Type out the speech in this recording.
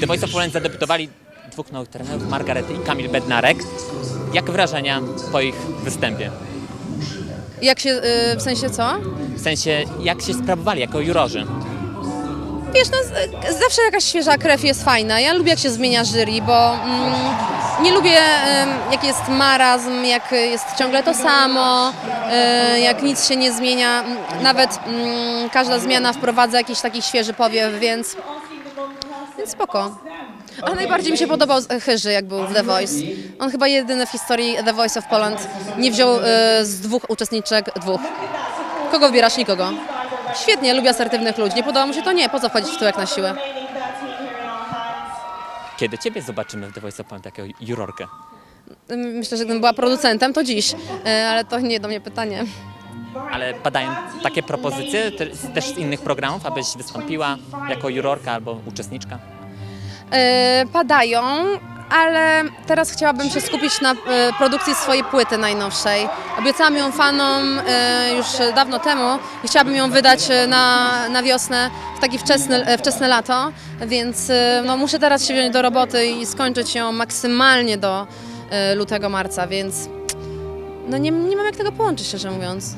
The Voice of Poland zadebiutowali dwóch nowych trenerów, Margaret i Kamil Bednarek. Jak wrażenia po ich występie? Jak się, y, w sensie co? W sensie, jak się sprawowali jako jurorzy? Wiesz, no, z- zawsze jakaś świeża krew jest fajna. Ja lubię, jak się zmienia jury, bo mm, nie lubię, em, jak jest marazm, jak jest ciągle to samo, e, jak nic się nie zmienia. Nawet mm, każda zmiana wprowadza jakiś taki świeży powiew, więc, więc spoko. Ale najbardziej mi się podobał z- Chyży, jak był w The Voice. On chyba jedyny w historii The Voice of Poland nie wziął e, z dwóch uczestniczek dwóch. Kogo wybierasz? Nikogo. Świetnie, lubię asertywnych ludzi. Nie podoba mu się to? Nie. Po co wchodzić w tyłek na siłę? Kiedy Ciebie zobaczymy w The Voice of Poland jako jurorkę? Myślę, że gdybym była producentem, to dziś. E, Ale to nie do mnie pytanie. Ale padają takie propozycje te- też z innych programów, abyś wystąpiła jako jurorka albo uczestniczka? E, Padają, ale teraz chciałabym się skupić na e, produkcji swojej płyty najnowszej. Obiecałam ją fanom e, już dawno temu i chciałabym ją wydać na, na wiosnę, w takie wczesne, wczesne lato, więc no, muszę teraz się wziąć do roboty i skończyć ją maksymalnie do lutego, marca, więc no nie, nie mam jak tego połączyć, szczerze mówiąc.